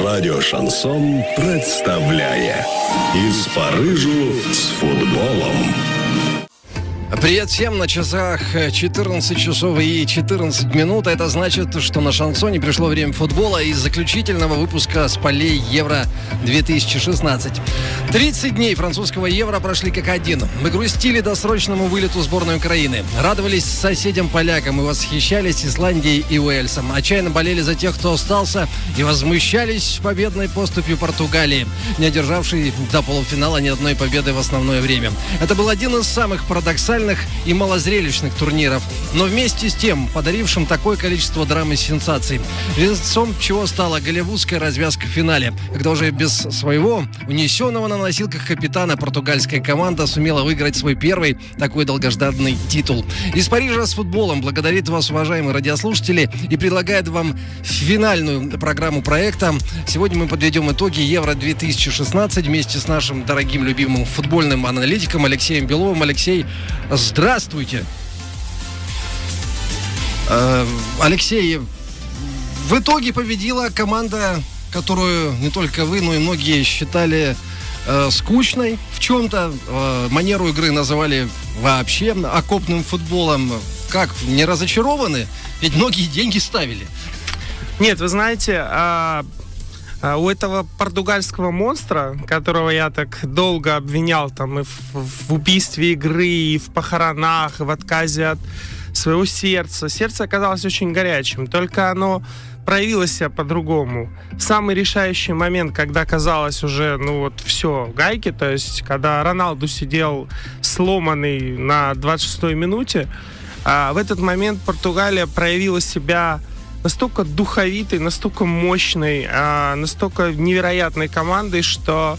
Радіо Шансон представляє Із Парижу з футболом. Привет всем, на часах 14 часов и 14 минут. Это значит, что на шансоне пришло время футбола и заключительного выпуска с полей Евро-2016. 30 дней французского Евро прошли как один. Мы грустили досрочному вылету сборной Украины. Радовались соседям-полякам и восхищались Исландией и Уэльсом. Отчаянно болели за тех, кто остался, и возмущались победной поступью Португалии, не одержавшей до полуфинала ни одной победы в основное время. Это был один из самых парадоксальных танцевальных и малозрелищных турниров, но вместе с тем подарившим такое количество драм и сенсаций. Венцом чего стала голливудская развязка в финале, когда уже без своего унесенного на носилках капитана португальская команда сумела выиграть свой первый такой долгожданный титул. Из Парижа с футболом благодарит вас, уважаемые радиослушатели, и предлагает вам финальную программу проекта. Сегодня мы подведем итоги Евро-2016 вместе с нашим дорогим любимым футбольным аналитиком Алексеем Беловым. Алексей, Здравствуйте. Э, Алексей, в итоге победила команда, которую не только вы, но и многие считали э, скучной в чем-то. Э, манеру игры называли вообще окопным футболом. Как, не разочарованы? Ведь многие деньги ставили. Нет, вы знаете, а, у этого португальского монстра, которого я так долго обвинял там и в, в убийстве игры, и в похоронах, и в отказе от своего сердца, сердце оказалось очень горячим, только оно проявило себя по-другому. самый решающий момент, когда казалось уже, ну вот, все, гайки, то есть, когда Роналду сидел сломанный на 26-й минуте, а в этот момент Португалия проявила себя настолько духовитой, настолько мощной, а, настолько невероятной командой, что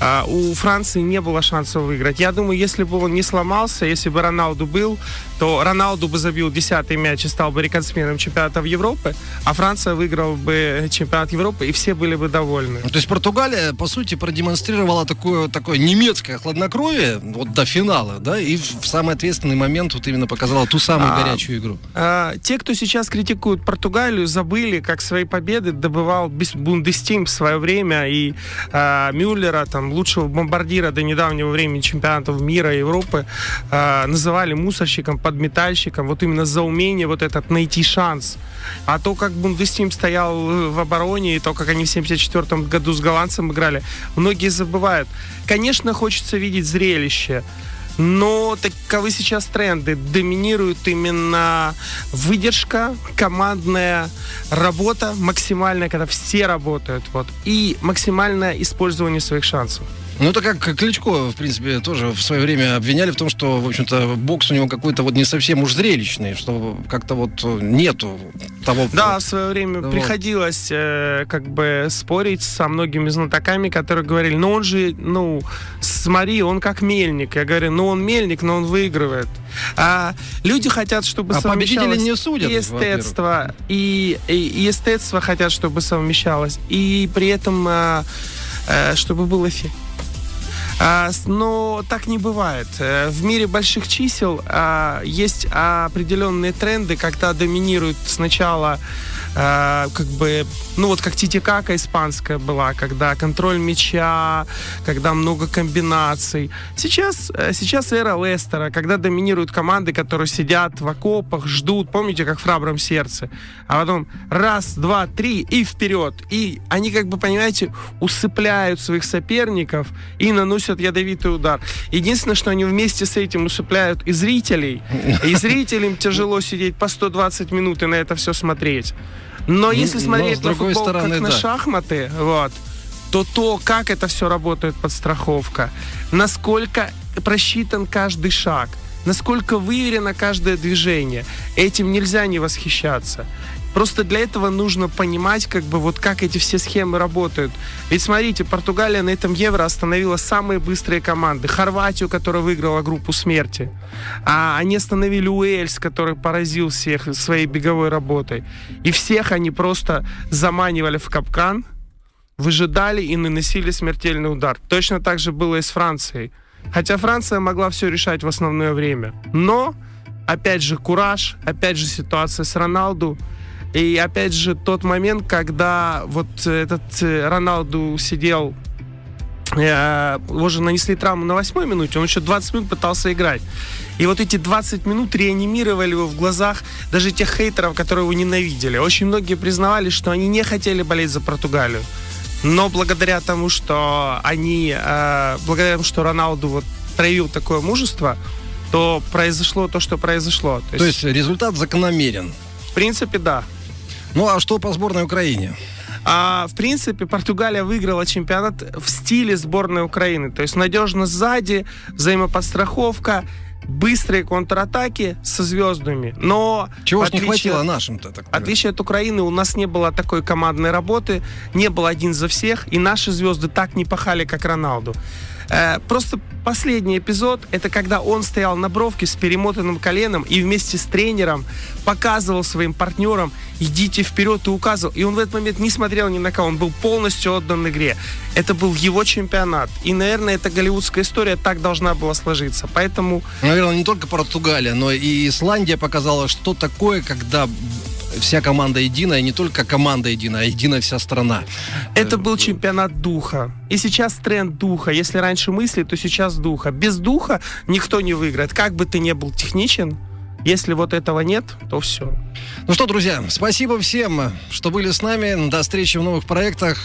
а, у Франции не было шансов выиграть. Я думаю, если бы он не сломался, если бы Роналду был, то Роналду бы забил десятый мяч и стал бы рекордсменом чемпионата Европы, а Франция выиграла бы чемпионат Европы, и все были бы довольны. Ну, то есть Португалия, по сути, продемонстрировала такое, такое немецкое хладнокровие вот до финала, да, и в самый ответственный момент вот именно показала ту самую а, горячую игру. А, те, кто сейчас критикуют Португалию, забыли, как свои победы добывал Бундестим в свое время, и а, Мюллера, там, лучшего бомбардира до недавнего времени чемпионатов мира и Европы э, называли мусорщиком, подметальщиком, вот именно за умение вот этот найти шанс. А то, как Бундестим стоял в обороне, и то, как они в 74 году с голландцем играли, многие забывают. Конечно, хочется видеть зрелище, но таковы сейчас тренды. Доминирует именно выдержка, командная работа максимальная, когда все работают, вот, и максимальное использование своих шансов. Ну, это как Кличко, в принципе, тоже в свое время обвиняли в том, что, в общем-то, бокс у него какой-то вот не совсем уж зрелищный, что как-то вот нету того... Да, в свое время вот. приходилось э, как бы спорить со многими знатоками, которые говорили, ну он же, ну, смотри, он как мельник. Я говорю, ну он мельник, но он выигрывает. А люди хотят, чтобы а совмещалось не судят, и эстетство, и, и, и эстетство хотят, чтобы совмещалось, и при этом, э, э, чтобы был эффект. А, но так не бывает. Э, в мире больших чисел а, есть определенные тренды, когда доминируют сначала э, как бы, ну вот как Титикака испанская была, когда контроль мяча, когда много комбинаций. Сейчас, э, сейчас эра Лестера, когда доминируют команды, которые сидят в окопах, ждут, помните, как в храбром сердце, а потом раз, два, три и вперед. И они, как бы, понимаете, усыпляют своих соперников и наносят ядовитый удар. Единственное, что они вместе с этим усыпляют и зрителей. И зрителям тяжело сидеть по 120 минут и на это все смотреть. Но если смотреть Но, на футбол стороны, как да. на шахматы, вот, то то, как это все работает подстраховка, насколько просчитан каждый шаг, насколько выверено каждое движение, этим нельзя не восхищаться. Просто для этого нужно понимать, как бы, вот как эти все схемы работают. Ведь смотрите, Португалия на этом Евро остановила самые быстрые команды. Хорватию, которая выиграла группу смерти. А они остановили Уэльс, который поразил всех своей беговой работой. И всех они просто заманивали в капкан, выжидали и наносили смертельный удар. Точно так же было и с Францией. Хотя Франция могла все решать в основное время. Но, опять же, кураж, опять же, ситуация с Роналду – И опять же тот момент, когда вот этот э, Роналду сидел э, его же нанесли травму на восьмой минуте, он еще 20 минут пытался играть. И вот эти 20 минут реанимировали его в глазах даже тех хейтеров, которые его ненавидели. Очень многие признавали, что они не хотели болеть за Португалию. Но благодаря тому, что они, э, благодаря тому, что Роналду вот проявил такое мужество, то произошло то, что произошло. То есть результат закономерен. в принципе, да. Ну а что по сборной Украине? А, в принципе, Португалия выиграла чемпионат в стиле сборной Украины. То есть надежно сзади, взаимоподстраховка, быстрые контратаки со звездами. Но Чего ж не хватило нашим-то? Так в отличие от Украины, у нас не было такой командной работы, не было один за всех, и наши звезды так не пахали, как Роналду. Э, Просто последний эпизод, это когда он стоял на бровке с перемотанным коленом и вместе с тренером показывал своим партнерам, идите вперед и указывал. И он в этот момент не смотрел ни на кого, он был полностью отдан игре. Это был его чемпионат. И, наверное, эта голливудская история так должна была сложиться. Поэтому Наверное, не только Португалия, но и Исландия показала, что такое, когда вся команда единая, не только команда единая, а единая вся страна. Это был чемпионат духа. И сейчас тренд духа. Если раньше мысли, то сейчас духа. Без духа никто не выиграет. Как бы ты ни был техничен, если вот этого нет, то все. Ну что, друзья, спасибо всем, что были с нами. До встречи в новых проектах.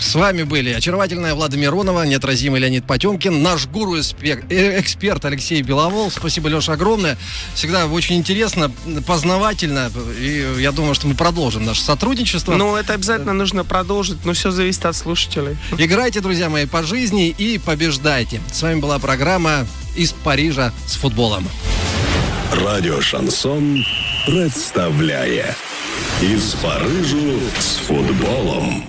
С вами были очаровательная Влада Миронова, неотразимый Леонид Потемкин, наш гуру-эксперт Алексей Беловол. Спасибо, Леша, огромное. Всегда очень интересно, познавательно. И я думаю, что мы продолжим наше сотрудничество. Ну, это обязательно нужно продолжить, но все зависит от слушателей. Играйте, друзья мои, по жизни и побеждайте. С вами была программа «Из Парижа с футболом». Радио Шансон представляє Із Парижу з футболом.